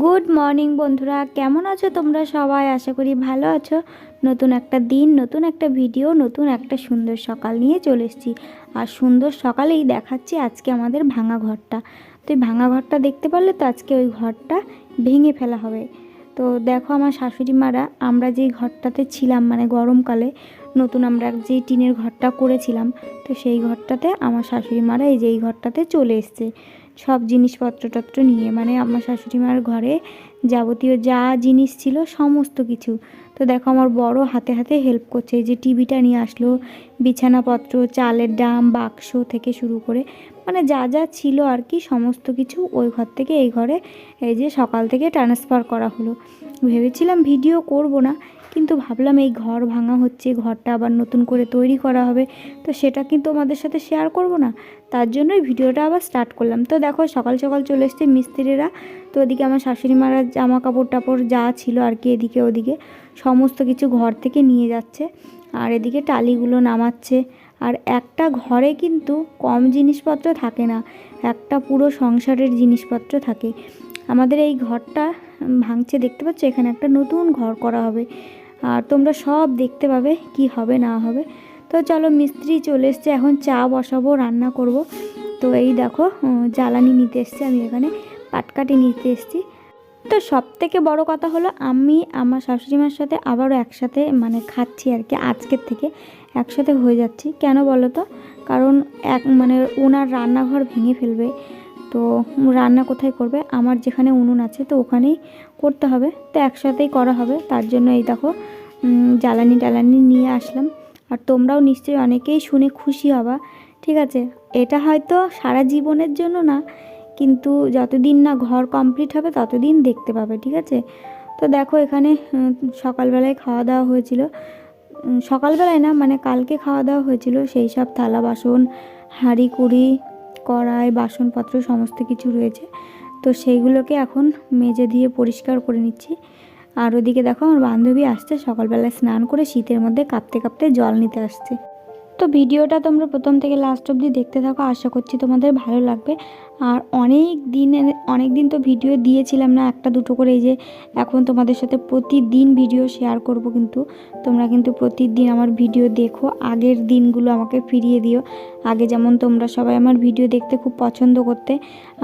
Good morning বন্ধুরা, কেমন আছো তোমরা সবাই? আশা করি ভালো আছো। নতুন একটা দিন, নতুন একটা ভিডিও, নতুন একটা সুন্দর সকাল নিয়ে চলে এসেছি। আর সুন্দর সকালেই দেখাচ্ছি আজকে আমাদের ভাঙা ঘরটা। তো এই ভাঙা ঘরটা দেখতে পারলে তো আজকে ওই ঘরটা ভেঙে ফেলা হবে। তো দেখো আমার শাশুড়ি মারা আমরা যেই ঘরটাতে ছিলাম মানে গরমকালে নতুন আমরা যেই টিনের ঘরটা করেছিলাম, তো সেই ঘরটাতে আমার শাশুড়ি মারা এই যে এই ঘরটাতে চলে এসছে। সব জিনিসপত্র টত্র নিয়ে মানে আমার শাশুড়ি মার ঘরে যাবতীয় যা জিনিস ছিল সমস্ত কিছু। তো দেখো আমার বড় হাতে হাতে হেল্প করছে যে টিভিটা নিয়ে আসলো, বিছানাপত্র, চালের ডাম বাক্স থেকে শুরু করে মানে যা যা ছিল আর কি সমস্ত কিছু ওই ঘর থেকে এই ঘরে এই যে সকাল থেকে ট্রান্সফার করা হলো। ভেবেছিলাম ভিডিও করব না কিন্তু ভাবলাম এই ঘর ভাঙা হচ্ছে, ঘরটা আবার নতুন করে তৈরি করা হবে, তো সেটা কিন্তু আমাদের সাথে শেয়ার করব না। তার জন্যই ভিডিওটা আবার স্টার্ট করলাম। তো দেখো, সকাল সকাল চলে এসছে মিস্ত্রিরা। তো ওদিকে আমার শাশুড়ি মারা জামা কাপড় টাপড় যা ছিল আর কি এদিকে ওদিকে, সমস্ত কিছু ঘর থেকে নিয়ে যাচ্ছে। আর এদিকে টালিগুলো নামাচ্ছে। আর একটা ঘরে কিন্তু কম জিনিসপত্র থাকে না, একটা পুরো সংসারের জিনিসপত্র থাকে। আমাদের এই ঘরটা ভাঙছে, দেখতে পাচ্ছ? এখানে একটা নতুন ঘর করা হবে। আর তোমরা সব দেখতে পাবে কি হবে, না হবে। তো চলো মিস্ত্রি চলে এসছে, এখন চা বসাবো, রান্না করব। তো এই দেখো জ্বালানি নিতে এসছে, আমি এখানে পাটকাটি নিতে এসছি। তো সব থেকে বড় কথা হলো, আমি আমার শাশুড়ি মার সাথে আবারও একসাথে মানে খাচ্ছি আর কি, আজকের থেকে একসাথে হয়ে যাচ্ছি। কেন বলো তো? কারণ এক মানে ওনার রান্নাঘর ভেঙে ফেলবে তো রান্না কোথায় করবে? আমার যেখানে উনুন আছে তো ওখানেই করতে হবে। তো একসাথেই করা হবে। তার জন্য এই দেখো জ্বালানি টালানি নিয়ে আসলাম। আর তোমরাও নিশ্চয়ই অনেকেই শুনে খুশি হবা, ঠিক আছে? এটা হয়তো সারা জীবনের জন্য না, কিন্তু যতদিন না ঘর কমপ্লিট হবে, ততদিন দেখতে পাবে, ঠিক আছে? তো দেখো এখানে সকালবেলায় খাওয়া দাওয়া হয়েছিল। সকালবেলায় না মানে কালকে খাওয়া দাওয়া হয়েছিল। সেই সব থালা বাসন, হাঁড়ি, কুড়ি কড়াই, বাসনপত্র, সমস্ত কিছু রয়েছে। তো সেইগুলোকে এখন মেজে দিয়ে পরিষ্কার করে নিচ্ছি। আর ওদিকে দেখো আমার বান্ধবী আসছে, সকালবেলায় স্নান করে শীতের মধ্যে কাঁপতে কাঁপতে জল নিতে আসছে। তো ভিডিওটা তোমরা প্রথম থেকে লাস্ট অবধি দেখতে থাকো, আশা করছি তোমাদের ভালো লাগবে। আর অনেক দিনের, অনেক দিন তো ভিডিও দিয়েছিলাম না, একটা দুটো করে এই যে এখন তোমাদের সাথে প্রতিদিন ভিডিও শেয়ার করব কিন্তু। তোমরা কিন্তু প্রতিদিন আমার ভিডিও দেখো, আগের দিনগুলো আমাকে ফিরিয়ে দিও। আগে যেমন তোমরা সবাই আমার ভিডিও দেখতে খুব পছন্দ করতে,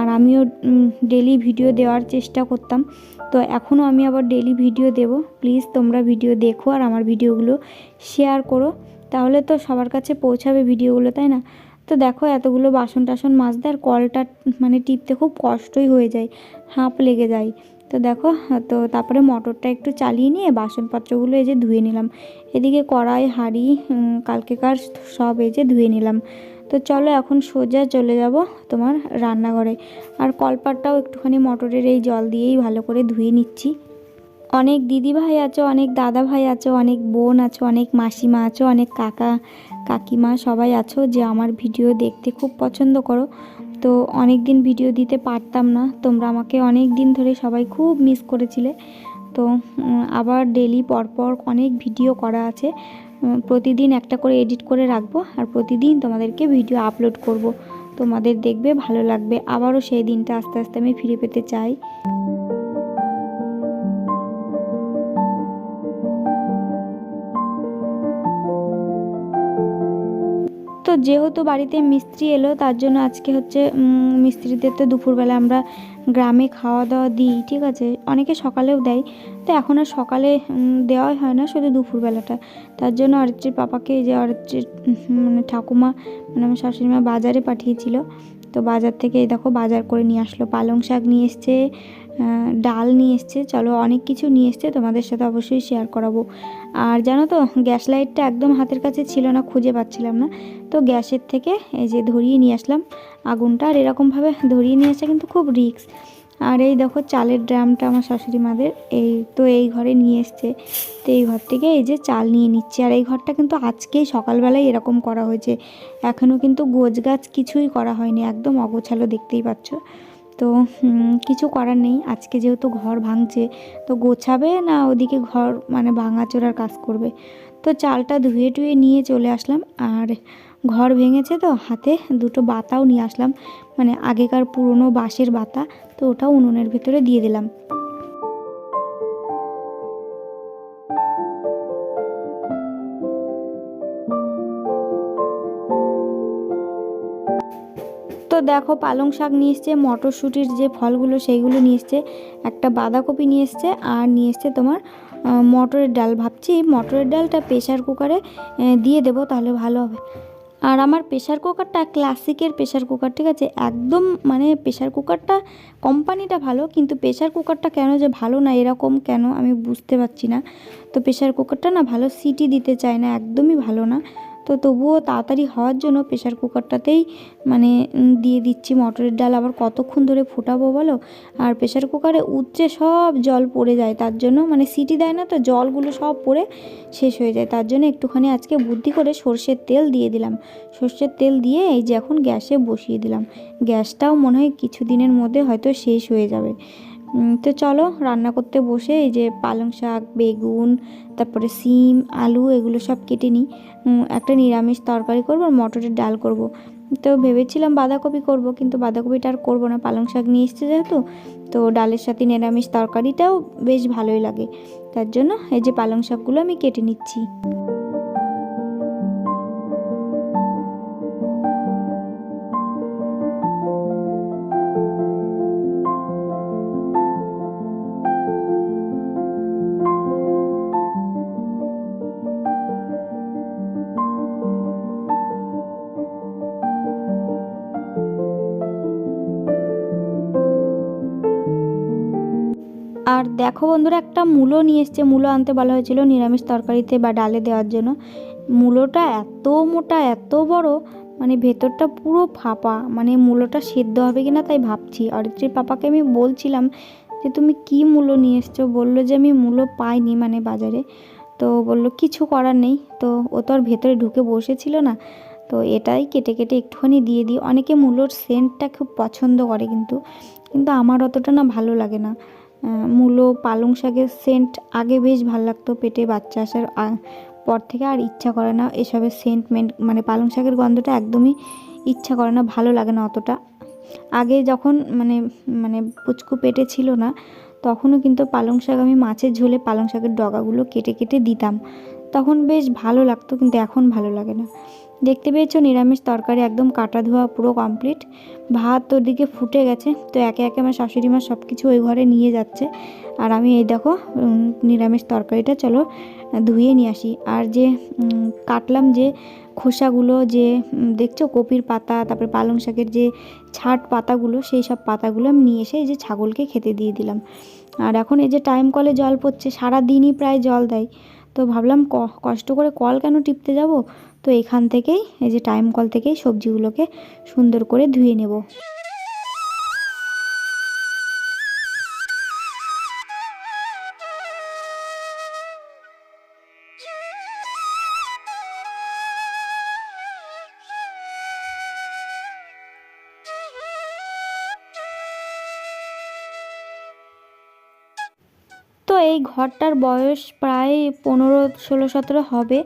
আর আমিও ডেলি ভিডিও দেওয়ার চেষ্টা করতাম। তো এখনও আমি আবার ডেলি ভিডিও দেব। প্লিজ তোমরা ভিডিও দেখো আর আমার ভিডিওগুলো শেয়ার করো। তাহলে তো সবার কাছে পৌঁছাবে ভিডিওগুলো, তাই না? তো দেখো এতগুলো বাসন টাসন মাজতে আর কলটা মানে টিপতে খুব কষ্টই হয়ে যায়, হাঁপ লেগে যায়। তো দেখো, তো তারপরে মটরটা একটু চালিয়ে নিয়ে বাসনপত্রগুলো এই যে ধুয়ে নিলাম। এদিকে কড়াই, হাঁড়ি কালকেকার সব এই যে ধুয়ে নিলাম। তো চলো এখন সোজা চলে যাব তোমার রান্নাঘরে। আর কলপাটটাও একটুখানি মটরের এই জল দিয়েই ভালো করে ধুয়ে নিচ্ছি। অনেক দিদি ভাই আছো, অনেক দাদা ভাই আছো, অনেক বোন আছো, অনেক মাসিমা আছো, অনেক কাকা, কাকিমা সবাই আছো যে আমার ভিডিও দেখতে খুব পছন্দ করো। তো অনেক দিন ভিডিও দিতে পারতাম না, তোমরা আমাকে অনেক দিন ধরে সবাই খুব মিস করেছিলে। তো আবার ডেলি পরপর অনেক ভিডিও করা আছে প্রতিদিন একটা করে এডিট করে রাখব আর প্রতিদিন তোমাদেরকে ভিডিও আপলোড করব। তোমাদের দেখবে ভালো লাগবে, আবারও সেই দিনটা আস্তে আস্তে আমি ফিরে পেতে চাই। যেহেতু বাড়িতে মিস্ত্রি এলো, তার জন্য আজকে হচ্ছে মিস্ত্রিদের তো দুপুরবেলা আমরা গ্রামে খাওয়া দাওয়া দিই, ঠিক আছে? অনেকে সকালেও দেয়। তো এখন আর সকালে দেওয়াই হয় না, শুধু দুপুরবেলাটা। তার জন্য অরিত্রির পাপাকে যে অরিত্রির মানে ঠাকুমা মানে আমার শাশুড়ি মা বাজারে পাঠিয়েছিল। তো বাজার থেকে দেখো বাজার করে নিয়ে আসলো, পালং শাক নিয়ে এসছে ডাল নিয়ে এসছে। চলো অনেক কিছু নিয়ে এসছে, তোমাদের সাথে অবশ্যই শেয়ার করাবো। আর জানো তো গ্যাস লাইটটা একদম হাতের কাছে ছিল না, খুঁজে পাচ্ছিলাম না। তো গ্যাসের থেকে এই যে ধরিয়ে নিয়ে আসলাম আগুনটা, আর এরকমভাবে ধরিয়ে নিয়ে আসা কিন্তু খুব রিস্ক আর এই দেখো চালের ড্রামটা আমার শাশুড়ি মাদের, এই তো এই ঘরে নিয়ে এসছে। তো এই ঘর থেকে এই যে চাল নিয়ে নিচ্ছে। আর এই ঘরটা কিন্তু আজকেই সকালবেলায় এরকম করা হয়েছে। এখনও কিন্তু গোছ গাছ কিছুই করা হয়নি, একদম অগোছালো দেখতেই পাচ্ছ। তো কিছু করার নেই। আজকে যেহেতু ঘর ভাঙছে, তো গোছাবে না ওদিকে ঘর মানে ভাঙাচোরার কাজ করবে? তো চালটা ধুয়ে টুয়ে নিয়ে চলে আসলাম। আর ঘর ভেঙেছে তো, হাতে দুটো বাতাও নিয়ে আসলাম। মানে আগেকার পুরনো বাঁশের বাতা, তো ওটা উনুনের ভেতরে দিয়ে দিলাম। দেখো, পালং শাক নিয়ে এসছে, মটরশুঁটির যে ফলগুলো সেইগুলো নিয়ে এসছে, একটা বাঁধাকপি নিয়ে এসছে আর নিয়ে এসছে তোমার মটরের ডাল। ভাবছি মটরের ডালটা প্রেশার কুকারে দিয়ে দেবো, তাহলে ভালো হবে। আর আমার প্রেশার কুকারটা ক্লাসিকের প্রেশার কুকার, ঠিক আছে? একদম মানে প্রেশার কুকারটা, কোম্পানিটা ভালো, কিন্তু প্রেশার কুকারটা কেন যে ভালো না, এরকম কেন আমি বুঝতে পারছি না। তো প্রেশার কুকারটা না ভালো সিটি দিতে চায় না, একদমই ভালো না। তো তবুও তাড়াতাড়ি হওয়ার জন্য প্রেশার কুকারটাতেই মানে দিয়ে দিচ্ছি। মটরের ডাল আবার কতক্ষণ ধরে ফোটাবো বলো? আর প্রেশার কুকারে উচ্চে সব জল পড়ে যায়, তার জন্য মানে সিটি দেয় না তো, জলগুলো সব পড়ে শেষ হয়ে যায়। তার জন্য একটুখানি আজকে বুদ্ধি করে সর্ষের তেল দিয়ে দিলাম। সর্ষের তেল দিয়ে এই যে এখন গ্যাসে বসিয়ে দিলাম। গ্যাসটাও মনে হয় কিছু দিনের মধ্যে হয়তো শেষ হয়ে যাবে। তো চলো রান্না করতে বসে এই যে পালং শাক, বেগুন, তারপরে সিম, আলু এগুলো সব কেটে নিই। একটা নিরামিষ তরকারি করব আর মটরের ডাল করব। তো ভেবেছিলাম বাঁধাকপি করব কিন্তু বাঁধাকপিটা আর করব না। পালং শাক নিয়ে এসছে যেহেতু, তো ডালের সাথে নিরামিষ তরকারিটাও বেশ ভালোই লাগে। তার জন্য এই যে পালং শাকগুলো আমি কেটে নিচ্ছি। আর দেখো বন্ধুরা, একটা মূলো নিয়ে এসছে। মূলো আনতে বলা হয়েছিল নিরামিষ তরকারিতে বা ডালে দেওয়ার জন্য। মূলোটা এত মোটা, এত বড় মানে ভেতরটা পুরো ফাঁপা। মানে মূলোটা সেদ্ধ হবে কি না তাই ভাবছি। অরিত্রীর পাপাকে আমি বলছিলাম যে, তুমি কি মূলো নিয়ে এসছো? বলল যে, আমি মূলো পাইনি মানে বাজারে। তো বলল, কিছু করার নেই। তো ও তো আর ভেতরে ঢুকে বসেছিল না। তো এটাই কেটে কেটে একটুখানি দিয়ে দিই। অনেকে মূলোর সেন্টটা খুব পছন্দ করে কিন্তু কিন্তু আমার অতটা না ভালো লাগে না। মূলো, পালং শাকের সেন্ট আগে বেশ ভালো লাগতো পেটে, বাচ্চা আসার পর থেকে আর ইচ্ছা করে না এসবের সেন্ট মেন্ট মানে পালং শাকের গন্ধটা একদমই ইচ্ছা করে না, ভালো লাগে না অতটা। আগে যখন মানে মানে পুচকু পেটে ছিল না, তখনও কিন্তু পালং শাক আমি মাছের ঝোলে পালং শাকের ডগাগুলো কেটে কেটে দিতাম। তখন বেশ ভালো লাগতো, কিন্তু এখন ভালো লাগে না। দেখতে পেয়েছ? নিরামিষ তরকারি একদম কাটা ধোয়া পুরো কমপ্লিট ভাত ওদিকে ফুটে গেছে, তো একে একে আমার শাশুড়ি মা সব কিছু ওই ঘরে নিয়ে যাচ্ছে। আর আমি এই দেখো নিরামিষ তরকারিটা চলো ধুয়ে নিয়ে আসি। আর যে কাটলাম যে খোসাগুলো, যে দেখছ কপির পাতা, তারপরে পালং শাকের যে ছাট পাতাগুলো, সেই সব পাতাগুলো আমি নিয়ে এসে এই যে ছাগলকে খেতে দিয়ে দিলাম। আর এখন এই যে টাইম কলে জল পড়ছে সারা দিনই প্রায় জল দেয়। তো ভাবলাম কষ্ট করে কল কেন টিপতে যাব? তো এখান থেকেই এই যে টাইম কল থেকেই সবজিগুলোকে সুন্দর করে ধুয়ে নেব। ঘরটার বয়স প্রায় পনেরো, ষোলো, সতেরো হবে।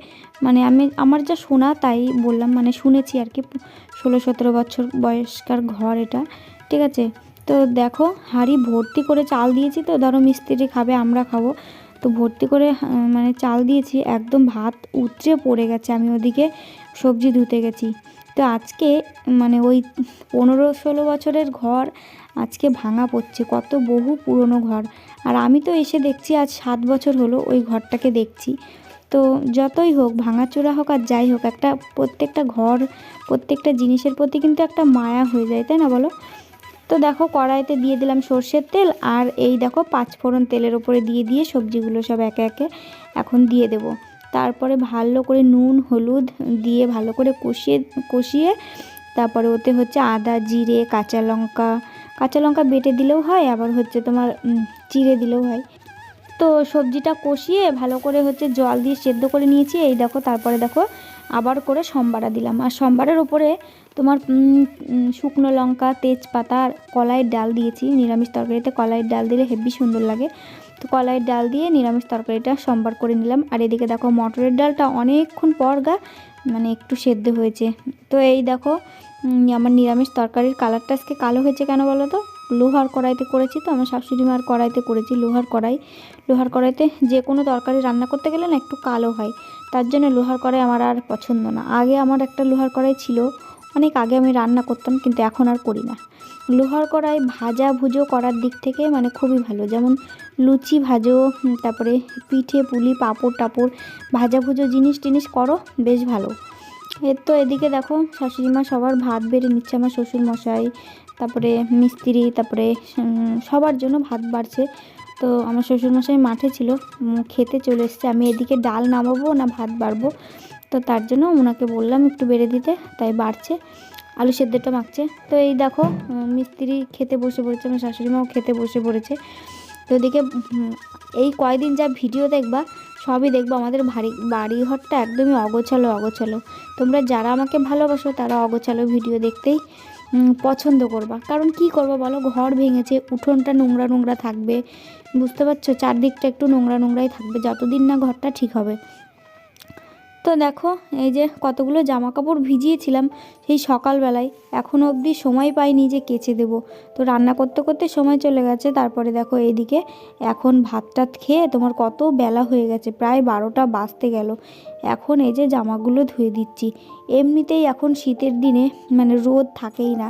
মানে আমি, আমার যা শোনা তাই বললাম। মানে শুনেছি আর কি, ষোলো, সতেরো বছর বয়স্কার ঘর এটা। ঠিক আছে? তো দেখো, হাঁড়ি ভর্তি করে চাল দিয়েছি তো, ধরো মিস্ত্রি খাবে, আমরা খাব। তো ভর্তি করে মানে চাল দিয়েছি, একদম ভাত উতরে পড়ে গেছে। আমি ওদিকে সবজি ধুতে গেছি। তো আজকে মানে ওই পনেরো, ষোলো বছরের ঘর আজকে ভাঙা পড়ছে। কত বহু পুরনো ঘর। আর আমি তো এসে দেখছি আজ সাত বছর হলো ওই ঘরটাকে দেখছি। তো যতই হোক, ভাঙাচোরা হোক আর যাই হোক, একটা প্রত্যেকটা ঘর, প্রত্যেকটা জিনিসের প্রতি কিন্তু একটা মায়া হয়ে যায়, তাই না বলো? তো দেখো, কড়াইতে দিয়ে দিলাম সর্ষের তেল আর এই দেখো পাঁচ ফোড়ন তেলের ওপরে দিয়ে দিয়ে সবজিগুলো সব একে একে এখন দিয়ে দেব। তারপরে ভালো করে নুন, হলুদ দিয়ে ভালো করে কষিয়ে কষিয়ে তারপরে ওতে হচ্ছে আদা, জিরে, কাঁচা লঙ্কা। কাঁচা লঙ্কা বেটে দিলেও হয়, আবার হচ্ছে তোমার চিড়ে দিলেও হয় তো সবজিটা কষিয়ে ভালো করে হচ্ছে জল দিয়ে সেদ্ধ করে নিয়েছি। এই দেখো, তারপরে দেখো আবার করে সম্বারা দিলাম। আর সম্বারের ওপরে তোমার শুকনো লঙ্কা, তেজপাতা কলাইয়ের ডাল দিয়েছি। নিরামিষ তরকারিতে কলাইয়ের ডাল দিলে হেভি সুন্দর লাগে। তো কলাইয়ের ডাল দিয়ে নিরামিষ তরকারিটা সম্বার করে নিলাম। আর এদিকে দেখো মটরের ডালটা অনেকক্ষণ পর গা মানে একটু সেদ্ধ হয়েছে। তো এই দেখো আমার নিরামিষ তরকারির কালারটা আজকে কালো হয়েছে কেন বলো তো? লোহার কড়াইতে করেছি তো, আমার শাশুড়ি মার কড়াইতে করেছি লোহার কড়াই। লোহার কড়াইতে যে কোনো তরকারি রান্না করতে গেলে না একটু কালো হয়। তার জন্য লোহার কড়াই আমার আর পছন্দ না। আগে আমার একটা লোহার কড়াই ছিল, অনেক আগে আমি রান্না করতাম, কিন্তু এখন আর করি না। লোহার কড়াই ভাজা ভুজো করার দিক থেকে মানে খুবই ভালো। যেমন লুচি ভাজো, তারপরে পিঠে পুলি, পাঁপড় টাপড়, ভাজা ভুজো জিনিস টিনিস করো, বেশ ভালো। এর তো এদিকে দেখো, শাশুড়ি মা সবার ভাত বেড়ে নিচ্ছে আমার শ্বশুর মশাই তারপরে মিস্ত্রি, তারপরে সবার জন্য ভাত বাড়ছে। তো আমার শ্বশুরমশাই মাঠে ছিল খেতে চলে এসছে। আমি এদিকে ডাল নামাবো না ভাত বাড়বো। তো তার জন্য ওনাকে বললাম একটু বেড়ে দিতে, তাই বাড়ছে। আলু সেদ্ধটা মাখছে। তো এই দেখো মিস্ত্রি খেতে বসে পড়েছে, আমার শাশুড়ি মাও খেতে বসে পড়েছে। তো এদিকে এই কয়দিন যা ভিডিও দেখবা, সবই দেখব আমাদের বাড়ি বাড়ি ঘরটা একদমই অগোছালো অগোছালো। তোমরা যারা আমাকে ভালোবাসো, তারা অগোছালো ভিডিও দেখতেই পছন্দ করবা। কারণ কি করব বলো? ঘর ভেঙেছে, উঠোনটা নোংরা নোংরা থাকবে। বুঝতে পারছ? চারদিকটা একটু নোংরা নোংরাই থাকবে। যতদিন না ঘরটা ঠিক হবে। তো দেখো, এই যে কতগুলো জামা কাপড় ভিজিয়েছিলাম সেই সকালবেলায়। এখনও অবধি সময় পাইনি যে কেচে দেব। তো রান্না করতে করতে সময় চলে গেছে। তারপরে দেখো এইদিকে এখন ভাত টাত খেয়ে তোমার কত বেলা হয়ে গেছে, প্রায় বারোটা বাজতে গেল। এখন এই যে জামাগুলো ধুয়ে দিচ্ছি। এমনিতেই এখন শীতের দিনে মানে রোদ থাকেই না।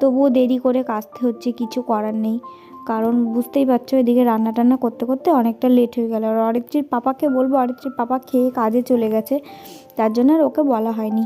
তবুও দেরি করে কাচতে হচ্ছে, কিছু করার নেই। কারণ বুঝতেই পারছ, এদিকে রান্না টান্না করতে করতে অনেকটা লেট হয়ে গেল। আর অরিত্রীর পাপাকে বলব অরিত্রীর পাপা খেয়ে কাজে চলে গেছে, তার জন্য আর ওকে বলা হয়নি।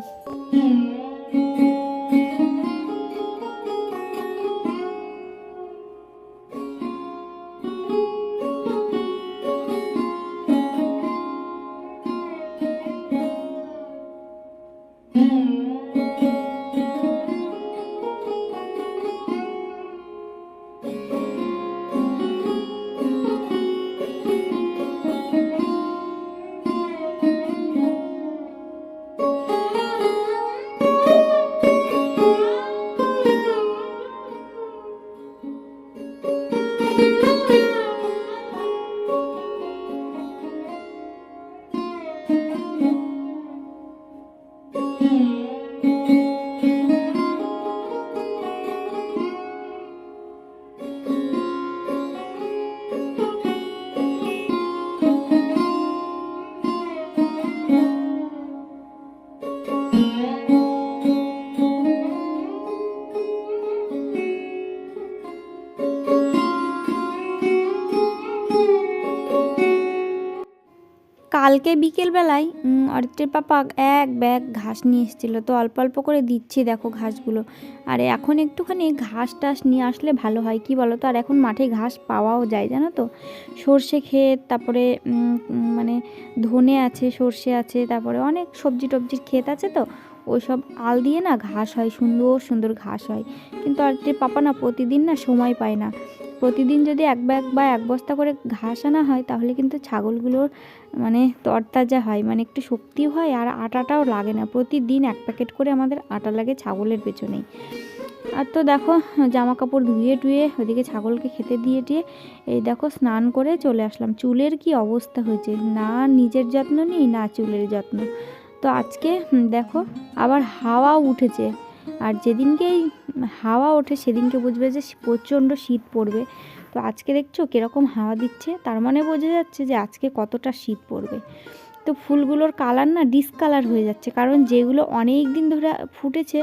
কালকে বিকেলবেলায় অরিত্রের পাপা এক ব্যাগ ঘাস নিয়ে এসেছিল। তো অল্প অল্প করে দিচ্ছি দেখো ঘাসগুলো। আর এখন একটুখানি ঘাস টাস নিয়ে আসলে ভালো হয়। কি বলো তো আর এখন মাঠে ঘাস পাওয়াও যায়, জানো তো? সর্ষে ক্ষেত, তারপরে মানে ধনে আছে, সর্ষে আছে, তারপরে অনেক সবজি টবজির ক্ষেত আছে তো? ওইসব আল দিয়ে না ঘাস হয়, সুন্দর সুন্দর ঘাস হয়। কিন্তু অরিত্রের পাপা না প্রতিদিন না সময় পায় না। প্রতিদিন যদি এক ব্যাগ বা এক বস্তা করে ঘাস আনা হয়, তাহলে কিন্তু ছাগলগুলোর মানে তরতাজা হয় মানে একটু শক্তি হয় আর আটাটাও লাগে না। প্রতিদিন এক প্যাকেট করে আমাদের আটা লাগে ছাগলের পেছনেই আর তো দেখো জামা কাপড় ধুয়ে টুয়ে ওদিকে ছাগলকে খেতে দিয়ে টিয়ে এই দেখো স্নান করে চলে আসলাম। চুলের কি অবস্থা হয়েছে? না নিজের যত্ন নিই, না চুলের যত্ন। তো আজকে দেখো আবার হাওয়া উঠেছে। আর যেদিনকেই হাওয়া ওঠে সেদিনকে বুঝবে যে প্রচণ্ড শীত পড়বে। তো আজকে দেখছ কীরকম হাওয়া দিচ্ছে, তার মানে বোঝা যাচ্ছে যে আজকে কতটা শীত পড়বে। তো ফুলগুলোর কালার না ডিসকালার হয়ে যাচ্ছে, কারণ যেগুলো অনেক দিন ধরে ফুটেছে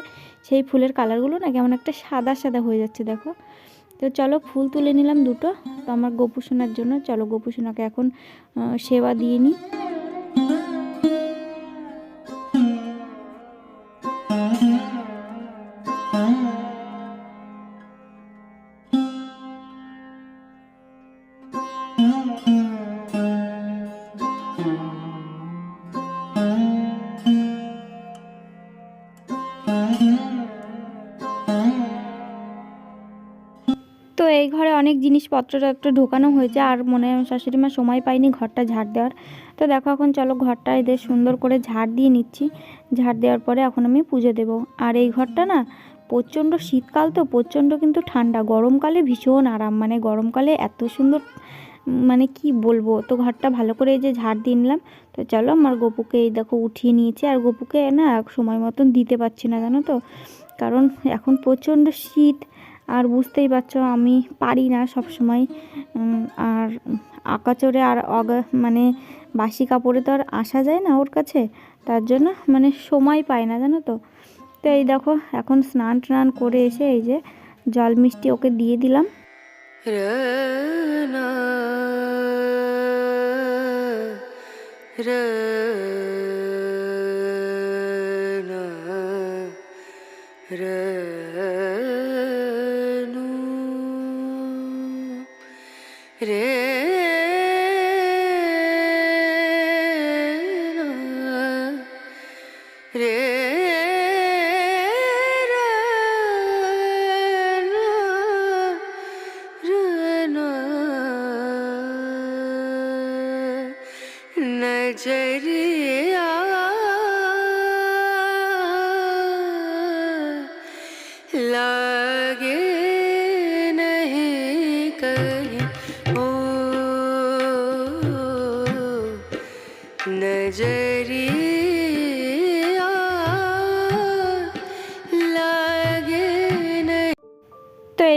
সেই ফুলের কালারগুলো না কেমন একটা সাদা সাদা হয়ে যাচ্ছে, দেখো। তো চলো ফুল তুলে নিলাম দুটো, তো আমার গোপুসোনার জন্য, চলো গোপুসোনাকে এখন সেবা দিয়ে নিই। অনেক জিনিসপত্র একটু ঢোকানো হয়েছে, আর মনে হয় শাশুড়ি মা সময় পাইনি ঘরটা ঝাড় দেওয়ার। তো দেখো এখন চলো ঘরটা এদের সুন্দর করে ঝাড় দিয়ে নিচ্ছি। ঝাড় দেওয়ার পরে এখন আমি পুজো দেব। আর এই ঘরটা না প্রচণ্ড শীতকাল তো, প্রচণ্ড কিন্তু ঠান্ডা। গরমকালে ভীষণ আরাম মানে গরমকালে এত সুন্দর মানে কি বলব? তো ঘরটা ভালো করে এই যে ঝাড় দিয়ে নিলাম। তো চলো আমার গপুকে এই দেখো উঠিয়ে নিয়েছি, আর গপুকে না সময় মতন দিতে পারছি না, জানো তো? কারণ এখন প্রচণ্ড শীত। আর বুঝতেই পারছ আমি পারি না সব সময় আর আকাচরে আর অগা মানে বাসি কাপড়ে তো আর আসা যায় না ওর কাছে। তার জন্য মানে সময় পায় না জানো তো। তো এই দেখো এখন স্নান টান করে এসে এই যে জল মিষ্টি ওকে দিয়ে দিলাম। Rana,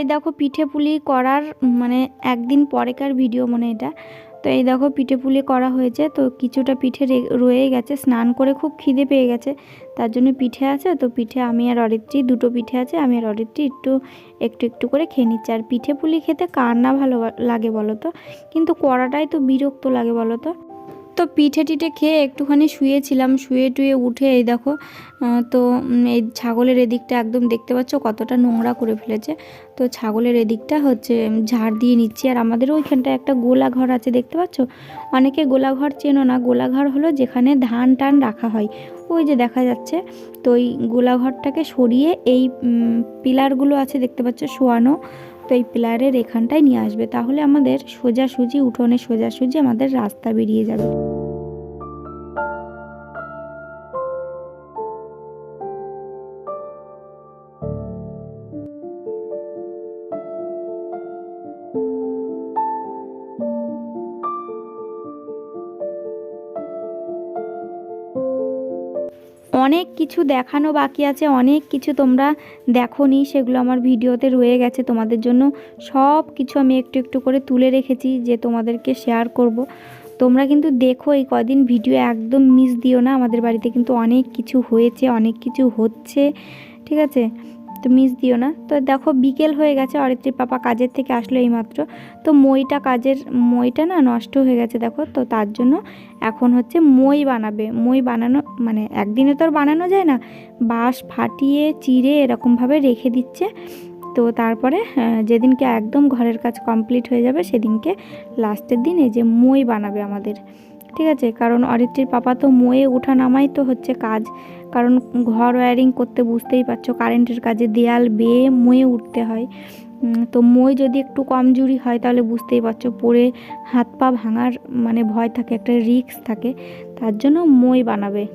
এই দেখো পিঠে পুলি করার মানে একদিন পরেকার ভিডিও মানে এটা। তো এই দেখো পিঠে পুলি করা হয়েছে, তো কিছুটা পিঠে রয়ে গেছে। স্নান করে খুব খিদে পেয়ে গেছে, তার জন্য পিঠে আছে। তো পিঠে আমি আর অরিত্রী, দুটো পিঠে আছে, আমি আর অরিত্রী একটু একটু একটু করে খেয়ে নিচ্ছি। আর পিঠে পুলি খেতে কার না ভালো লাগে বলো তো? কিন্তু করাটাই তো বিরক্ত লাগে বলো তো? তো পিঠে টিঠে খেয়ে একটুখানি শুয়েছিলাম, শুয়ে টুয়ে উঠে এই দেখো তো এই ছাগলের এদিকটা একদম দেখতে পাচ্ছ কতটা নোংরা করে ফেলেছে। তো ছাগলের এদিকটা হচ্ছে ঝাড় দিয়ে নিচ্ছি। আর আমাদের ওইখানটায় একটা গোলা ঘর আছে, দেখতে পাচ্ছ? অনেকে গোলা ঘর চেনো না। গোলা ঘর হলো যেখানে ধান টান রাখা হয়। ওই যে দেখা যাচ্ছে, তো ওই গোলা ঘরটাকে সরিয়ে এই পিলারগুলো আছে, দেখতে পাচ্ছ? শোয়ানো। তো এই পিলারের এখানটায় নিয়ে আসবে, তাহলে আমাদের সোজাসুজি উঠোনে সোজাসুজি আমাদের রাস্তা বেরিয়ে যাবে। অনেক কিছু দেখানো বাকি আছে, অনেক কিছু তোমরা দেখো নি সেগুলো আমার ভিডিওতে রয়ে গেছে। তোমাদের জন্য সব কিছু আমি একটু একটু করে তুলে রেখেছি যে তোমাদেরকে শেয়ার করব। তোমরা কিন্তু দেখো এই কদিন ভিডিও একদম মিস দিও না, আমাদের বাড়িতে কিন্তু অনেক কিছু হয়েছে, অনেক কিছু হচ্ছে, ঠিক আছে? তো মিস দিও না। তো দেখো বিকেল হয়ে গেছে, অরিত্রীর পাপা কাজের থেকে আসলো এইমাত্র। তো মইটা কাজের, মইটা না নষ্ট হয়ে গেছে দেখো, তো তার জন্য এখন হচ্ছে মই বানাবে। মই বানানো মানে একদিনে তো আর বানানো যায় না। বাঁশ ফাটিয়ে, চিড়ে এরকমভাবে রেখে দিচ্ছে। তো তারপরে যেদিনকে একদম ঘরের কাজ কমপ্লিট হয়ে যাবে, সেদিনকে লাস্টের দিন এই যে মই বানাবে আমাদের। ঠিক আছে? কারণ অরিত্রীর পাপা তো ময়ে ওঠা নামাই তো হচ্ছে কাজ। কারণ ঘর ওয়্যারিং করতে বুঝতেই পারছ কারেন্টের কাজে দেয়াল বেয়ে মোয়ে উঠতে হয়। তো মই যদি একটু কমজোরি হয় তাহলে বুঝতেই পারছ, পরে হাত পা ভাঙার মানে ভয় থাকে, একটা রিস্ক থাকে। তার জন্য মই বানাবে।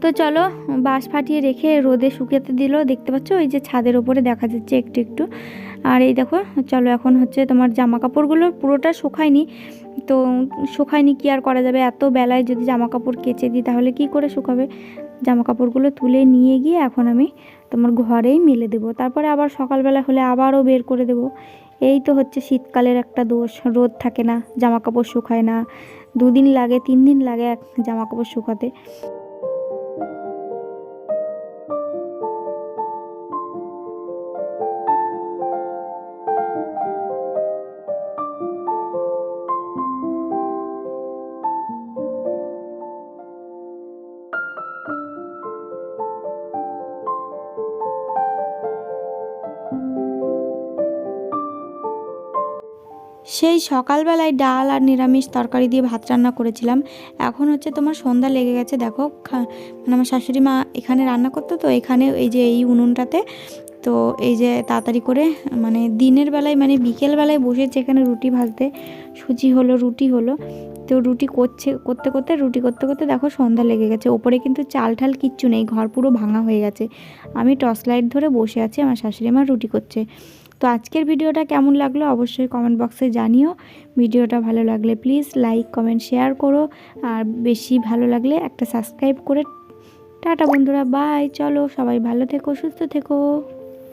তো চলো, বাঁশ ফাটিয়ে রেখে রোদে শুকাতে দিল। দেখতে পাচ্ছ ওই যে ছাদের ওপরে দেখা যাচ্ছে একটু একটু। আর এই দেখো, চলো এখন হচ্ছে তোমার জামা কাপড়গুলো পুরোটা শুকায়নি। তো শুকায়নি কি আর করা যাবে? এত বেলায় যদি জামা কাপড় কেচে দিই, তাহলে কি করে শুকাবে? জামা কাপড়গুলো তুলে নিয়ে গিয়ে এখন আমি তোমার ঘরেই মেলে দেব। তারপরে আবার সকালবেলা হলে আবারও বের করে দেব। এই তো হচ্ছে শীতকালের একটা দোষ, রোদ থাকে না জামা কাপড় শুকায় না। দুদিন লাগে, তিন দিন লাগে এক জামা কাপড় শুকাতে। সেই সকালবেলায় ডাল আর নিরামিষ তরকারি দিয়ে ভাত রান্না করেছিলাম। এখন হচ্ছে তোমার সন্ধ্যা লেগে গেছে, দেখো মানে আমার শাশুড়ি মা এখানে রান্না করতো তো, এখানে এই যে এই উনুনটাতে, তো এই যে তাড়াতাড়ি করে মানে দিনের বেলায় মানে বিকেল বেলায় বসেছে এখানে রুটি ভাজতে, সুজি হলো, রুটি হলো, তো রুটি করছে, করতে করতে, রুটি করতে করতে দেখো সন্ধ্যা লেগে গেছে, ওপরে কিন্তু চাল ঠাল কিচ্ছু নেই, ঘর পুরো ভাঙা হয়ে গেছে, আমি টর্চ লাইট ধরে বসে আছি, আমার শাশুড়ি মা রুটি করছে। তো আজকের ভিডিওটা কেমন লাগল অবশ্যই কমেন্ট বক্সে জানিও। ভিডিওটা ভালো লাগলে প্লিজ লাইক কমেন্ট শেয়ার করো। আর বেশি ভালো লাগলে একটা সাবস্ক্রাইব করে। টাটা বন্ধুরা বাই চলো সবাই ভালো থেকো, সুস্থ থেকো।